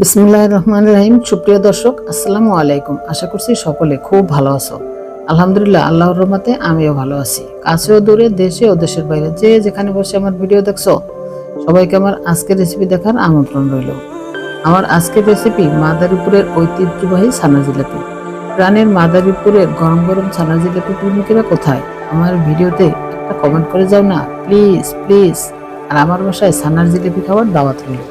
বিসমুল্লাহ রহমান রাহিম। সুপ্রিয় দর্শক, আসসালামু আলাইকুম। আশা করছি সকলে খুব ভালো আছো। আলহামদুলিল্লাহ, আল্লাহর রহমতে আমিও ভালো আছি। কাছেও দূরে, দেশে ও দেশের বাইরে যে যেখানে বসে আমার ভিডিও দেখছ, সবাইকে আমার আজকের রেসিপি দেখার আমন্ত্রণ রইল। আমার আজকের রেসিপি মাদারীপুরের ঐতিহ্যবাহী ছানা জিলাপি। প্রাণের মাদারীপুরের গরম গরম ছানা জিলাপি প্রেমিকেরা কোথায়? আমার ভিডিওতে একটা কমেন্ট করে যাও না। প্লিজ প্লিজ আর আমার বাসায় ছানার জিলাপি খাওয়ার দাওয়াত রইল।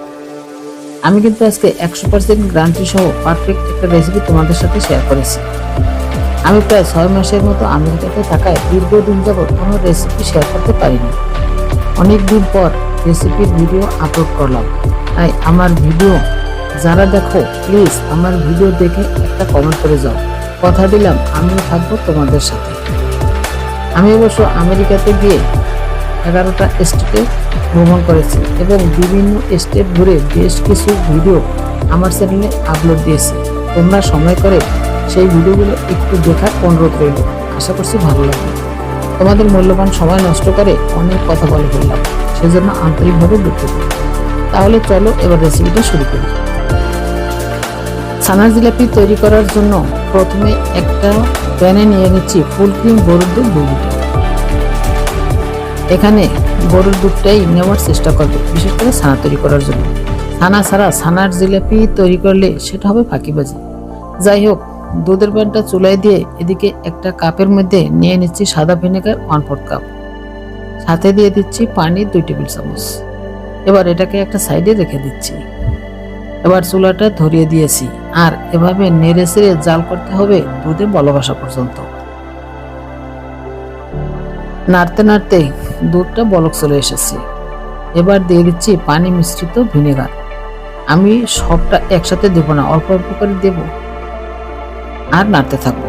আমি কিন্তু আজকে একশো পার্সেন্ট গ্রান্টি সহ পারফেক্ট একটা রেসিপি তোমাদের সাথে শেয়ার করেছি। আমি প্রায় ছয় মাসের মতো আমেরিকাতে থাকায় দীর্ঘদিন যাবৎ কোনো রেসিপি শেয়ার করতে পারিনি। অনেক দিন পর রেসিপির ভিডিও আপলোড করলাম। তাই আমার ভিডিও যারা দেখো প্লিজ আমার ভিডিও দেখে একটা কমেন্ট করে যাও। কথা দিলাম, আমিও থাকব তোমাদের সাথে। আমি অবশ্য আমেরিকাতে গিয়ে এগারোটা স্টেটে ভ্রমণ করেছি এবং বিভিন্ন স্টেট ঘুরে বেশ কিছু ভিডিও আমার চ্যানেলে আপলোড দিয়েছি। তোমরা সময় করে সেই ভিডিওগুলো একটু দেখার অনুরোধ রইল। আশা করছি ভালো লাগবে। তোমাদের মূল্যবান সময় নষ্ট করে অনেক কথা বলে ফেললাম, সেজন্য আন্তরিকভাবে দুঃখিত। তাহলে চলো এবার রেসিপিটা শুরু করি। ছানার জিলাপি তৈরি করার জন্য প্রথমে একটা প্যানে নিয়ে নিচ্ছি ফুল ক্রিম গরুর দুধ দুই লিটার এখানে গরুর দুধটাই নেওয়ার চেষ্টা করবে, বিশেষ করে ছানা তৈরি করার জন্য। ছানা ছাড়া ছানার জিলাপি তৈরি করলে সেটা হবে ফাঁকিবাজি যাই হোক, দুধের প্যানটা চুলাই দিয়ে এদিকে একটা কাপের মধ্যে নিয়ে নিচ্ছি সাদা ভিনেগার ওয়ান ফোর্থ কাপ। সাথে দিয়ে দিচ্ছি পানি দুই টেবিল চামচ। এবার এটাকে একটা সাইডে রেখে দিচ্ছি। এবার চুলাটা ধরিয়ে দিয়েছি। আর এভাবে নেড়ে চেড়ে জাল করতে হবে দুধে বলক আসা পর্যন্ত। নাড়তে নাড়তে দুধটা বলক চলে এসেছে। এবার দিয়ে দিচ্ছি পানি মিশ্রিত ভিনেগার। আমি সবটা একসাথে দেব না, অল্প অল্প করে দেব। আর নাড়তে থাকব।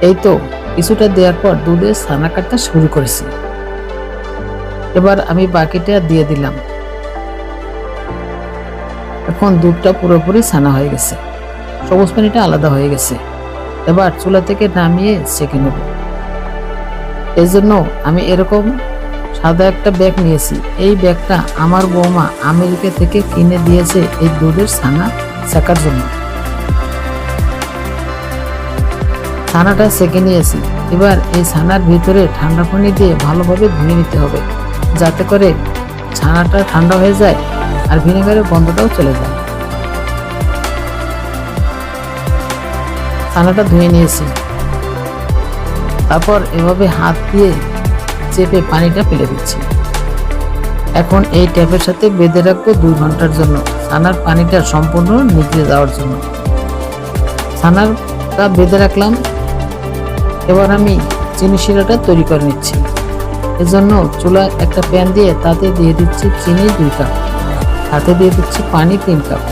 এই তো, কিছুটা দেওয়ার পর দুধে ছানা কাটতে শুরু করেছি। এবার আমি বাকিটা দিয়ে দিলাম। এখন দুধটা পুরোপুরি ছানা হয়ে গেছে। সবুজ পানিটা আলাদা হয়ে গেছে। এবার চুলা থেকে নামিয়ে সেঁকে নেব। এই জন্য আমি এরকম সাদা একটা ব্যাগ নিয়েছি। এই ব্যাগটা আমার বৌমা আমেরিকা থেকে কিনে দিয়েছে এই দুধের ছানা শেখার জন্য। ছানাটা সেঁকে নিয়েছি। এবার এই ছানার ভিতরে ঠান্ডা পানি দিয়ে ভালোভাবে ধুয়ে নিতে হবে, যাতে করে ছানাটা ঠান্ডা হয়ে যায় আর ভিনেগারের গন্ধটাও চলে যায়। ছানাটা ধুয়ে নিয়েছি। তারপর এভাবে হাত দিয়ে চেপে পানিটা ফেলে দিচ্ছি। এখন এই ট্যাপের সাথে বেঁধে রাখব দুই ঘণ্টার জন্য। ছানার পানিটা সম্পূর্ণ নিকলে যাওয়ার জন্য। ছানারটা বেঁধে রাখলাম। এবার আমি চিনি শিরাটা তৈরি করে নিচ্ছি। এজন্য চুলায় একটা প্যান দিয়ে তাতে দিয়ে দিচ্ছি চিনি দুই কাপ। সাথে দিয়ে দিচ্ছি পানি তিন কাপ।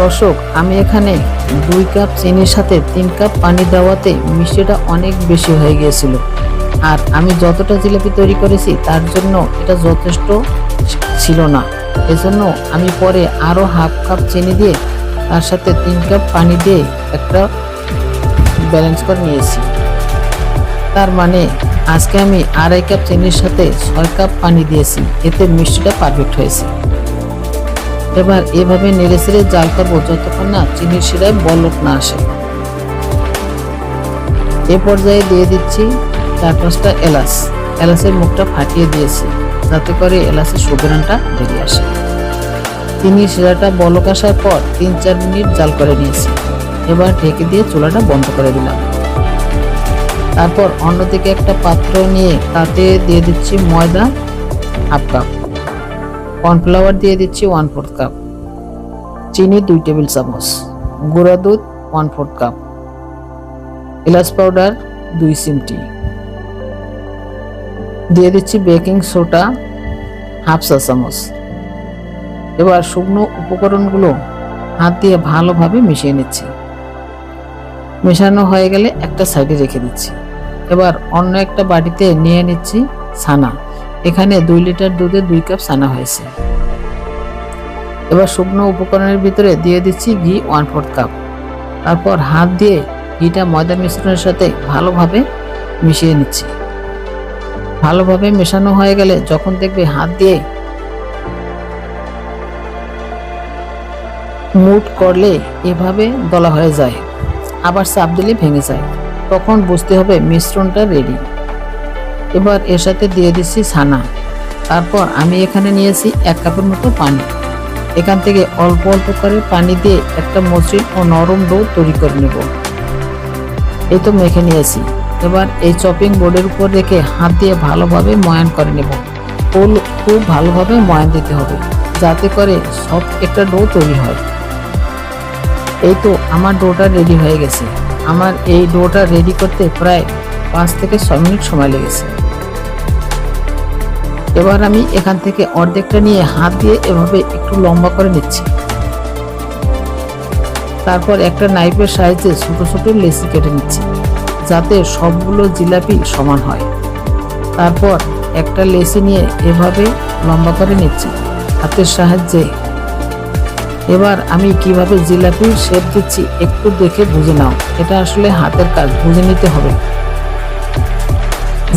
দর্শক, আমি এখানে দুই কাপ চিনির সাথে তিন কাপ পানি দেওয়াতে মিষ্টিটা অনেক বেশি হয়ে গিয়েছিল। আর আমি যতটা জিলাপি তৈরি করেছি, তার জন্য এটা যথেষ্ট ছিল না। এজন্য আমি পরে আরও হাফ কাপ চিনি দিয়ে তার সাথে তিন কাপ পানি দিয়ে একটা ব্যালেন্স করে নিয়েছি। তার মানে আজকে আমি আড়াই কাপ চিনির সাথে ছয় কাপ পানি দিয়েছি, এতে মিষ্টিটা পারফেক্ট হয়েছে। এবার এভাবে নেড়ে চেড়ে জাল করব যতক্ষণ না চিনির শিরায় বলক না আসে। এ পর্যায়ে দিয়ে দিচ্ছি চার পাঁচটা এলাচ। এলাচের মুখটা ফাটিয়ে দিয়েছি, যাতে করে এলাচের সুগরণটা বেরিয়ে আসে। তিনি শিরাটা বলক আসার পর তিন চার মিনিট জাল করে নিয়েছি। এবার ঢেকে দিয়ে চুলাটা বন্ধ করে দিলাম। তারপর অন্যদিকে একটা পাত্র নিয়ে তাতে দিয়ে দিচ্ছি ময়দা, হাফ কাপ। কর্নফ্লাওয়ার দিয়ে দিচ্ছি ওয়ান ফোর্থ কাপ চিনি, দুই টেবিল চামচ। গুঁড়া দুধ ওয়ান ফোর্থ কাপ এলাচ পাউডার দুই চিমটি। দিয়ে দিচ্ছি বেকিং সোডা হাফ চা চামচ। এবার শুকনো উপকরণগুলো হাত দিয়ে ভালোভাবে মিশিয়ে নিচ্ছি। মেশানো হয়ে গেলে একটা সাইডে রেখে দিচ্ছি। এবার অন্য একটা বাটিতে নিয়ে নিচ্ছি ছানা। এখানে দুই লিটার দুধে দুই কাপ ছানা হয়েছে। এবার শুকনো উপকরণের ভিতরে দিয়ে দিচ্ছি ঘি ওয়ান ফোর্থ কাপ। তারপর হাত দিয়ে ঘিটা ময়দা মিশ্রণের সাথে ভালোভাবে মিশিয়ে নিচ্ছি। ভালোভাবে মেশানো হয়ে গেলে যখন দেখবে হাত দিয়ে মুট করলে এভাবে দলা হয়ে যায়, আবার চাপ দিলে ভেঙে যায়। তখন বুঝতে হবে মিশ্রণটা রেডি এবার এর সাথে দিয়ে দিচ্ছি ছানা। তারপর আমি এখানে নিয়েছি এক কাপের মতো পানি। এখান থেকে অল্প অল্প করে পানি দিয়ে একটা মসৃণ ও নরম ডো তৈরি করে নেব। এই তো মেখে নিয়েছি। এবার এই চপিং বোর্ডের উপর রেখে হাত দিয়ে ভালোভাবে ময়ান করে নেব। ফুল খুব ভালোভাবে ময়ান দিতে হবে, যাতে করে সব একটা ডো তৈরি হয়। এই তো আমার ডোটা রেডি হয়ে গেছে। আমার এই ডোটা রেডি করতে প্রায় পাঁচ থেকে ছয় মিনিট সময় লেগেছে। এবার আমি এখান থেকে অর্ধেকটা নিয়ে হাত দিয়ে এভাবে একটু লম্বা করে নিচ্ছি। তারপর একটা নাইফের সাহায্যে ছোট ছোট লেসি কেটে নিচ্ছি, যাতে সবগুলো জিলাপি সমান হয়। তারপর একটা লেসি নিয়ে এভাবে লম্বা করে নিচ্ছি হাতের সাহায্যে। এবার আমি কীভাবে জিলাপির শেপ দিচ্ছি একটু দেখে বুঝে নাও। এটা আসলে হাতের কাজ, বুঝে নিতে হবে।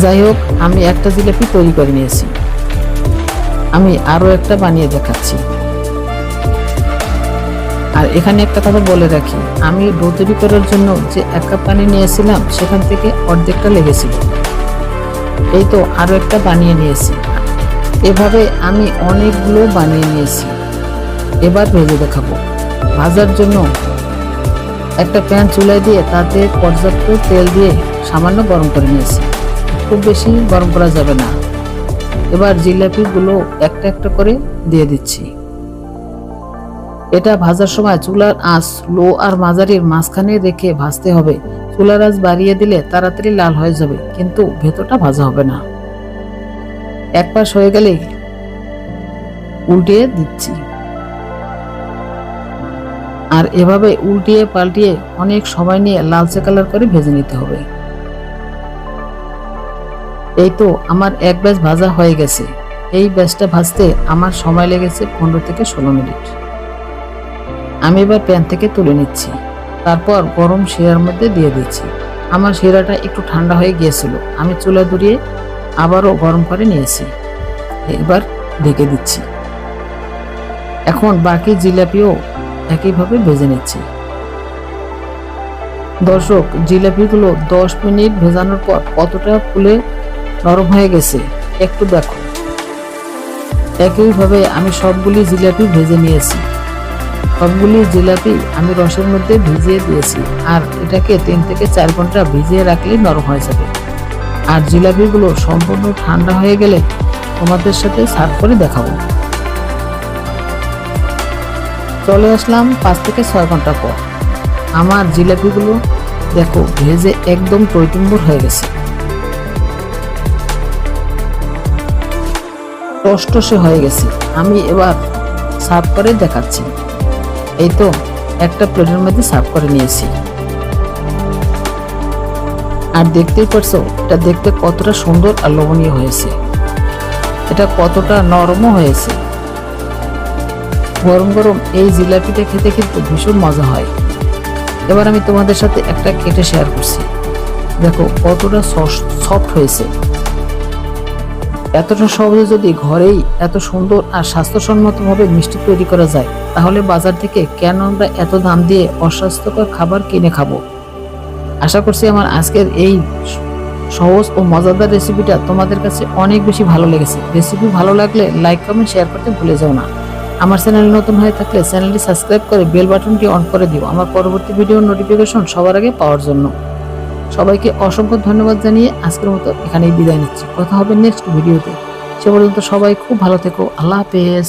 যাই হোক, আমি একটা জিলাপি তৈরি করে নিয়েছি। আমি আরও একটা বানিয়ে দেখাচ্ছি। আর এখানে একটা কথা বলে রাখি, আমি ডো তৈরি করার জন্য যে এক কাপ পানি নিয়েছিলাম, সেখান থেকে অর্ধেকটা লেগেছিল। এই তো আরও একটা বানিয়ে নিয়েছি। এভাবে আমি অনেকগুলো বানিয়ে নিয়েছি। এবার ভেজে দেখাবো। ভাজার জন্য একটা প্যান চুলায় দিয়ে তাতে পর্যাপ্ত তেল দিয়ে সামান্য গরম করে নিয়েছি। খুব বেশি গরম করা যাবে না। এবার জিলাপিগুলো একটা একটা করে দিয়ে দিচ্ছি। এটা ভাজার সময় চুলার আঁচ, লো আর মাঝারির মাঝখানে রেখে ভাজতে হবে। চুলার আঁচ বাড়িয়ে দিলে তাড়াতাড়ি লাল হয়ে যাবে, কিন্তু ভেতরটা ভাজা হবে না। এক পাশ হয়ে গেলে উল্টিয়ে দিচ্ছি। আর এভাবে উল্টিয়ে পাল্টিয়ে অনেক সময় নিয়ে লালচে কালার করে ভেজে নিতে হবে। এই তো আমার এক ব্যাচ ভাজা হয়ে গেছে। এই ব্যাচটা ভাজতে আমার সময় লেগেছে পনেরো থেকে ষোলো মিনিট। আমি এবার প্যান থেকে তুলে নিচ্ছি। তারপর গরম শিরার মধ্যে দিয়ে দিচ্ছি। আমার শিরাটা একটু ঠান্ডা হয়ে গিয়েছিল। আমি চুলা ধরিয়ে আবারও গরম করে নিয়েছি। এবার ঢেকে দিচ্ছি। এখন বাকি জিলাপিও একইভাবে ভেজে নিচ্ছি। দর্শক, জিলাপিগুলো দশ মিনিট ভেজানোর পর কতটা ফুলে নরম হয়ে গেছে। একটু দেখো। একইভাবে আমি সবগুলি জিলাপি ভেজে নিয়েছি। সবগুলি জিলাপি আমি রসের মধ্যে ভিজিয়ে দিয়েছি আর এটাকে তিন থেকে চার ঘণ্টা ভিজিয়ে রাখলে নরম হয়ে যাবে। আর জিলাপিগুলো সম্পূর্ণ ঠান্ডা হয়ে গেলে তোমাদের সাথে সার্ভ করে দেখাবো। চলে আসলাম পাঁচ থেকে ছয় ঘণ্টা পর। আমার জিলাপিগুলো দেখো, ভেজে একদম টইটুম্বর হয়ে গেছে। টসটসে হয়ে গেছে। আমি এবার সার্ভ করে দেখাচ্ছি। এই তো, একটা প্লেটের মধ্যে সার্ভ করে নিয়েছি। আর দেখতেই পারছ, এটা দেখতে কতটা সুন্দর আর লোভনীয় হয়েছে। এটা কতটা নরমও হয়েছে। গরম গরম এই জিলাপিটা খেতে কিন্তু ভীষণ মজা হয়। এবার আমি তোমাদের সাথে একটা কেটে শেয়ার করছি। দেখো, কতটা সফট হয়েছে। এতটা সহজে যদি ঘরেই এত সুন্দর আর স্বাস্থ্যসম্মতভাবে মিষ্টি তৈরি করা যায়, তাহলে বাজার থেকে কেন আমরা এত দাম দিয়ে অস্বাস্থ্যকর খাবার কিনে খাব? আশা করছি আমার আজকের এই সহজ ও মজাদার রেসিপিটা তোমাদের কাছে অনেক বেশি ভালো লেগেছে। রেসিপি ভালো লাগলে লাইক কমেন্ট শেয়ার করতে ভুলে যাও না। আমার চ্যানেল নতুন হয়ে থাকলে চ্যানেলটি সাবস্ক্রাইব করে বেল বাটনটি অন করে দিও। আমার পরবর্তী ভিডিওর নোটিফিকেশন সবার আগে পাওয়ার জন্য। সবাইকে অসংখ্য ধন্যবাদ জানিয়ে আজকের মতো এখানেই বিদায় নিচ্ছি। কথা হবে নেক্সট ভিডিওতে সে পর্যন্ত সবাই খুব ভালো থেকো। আল্লাহ হাফেজ।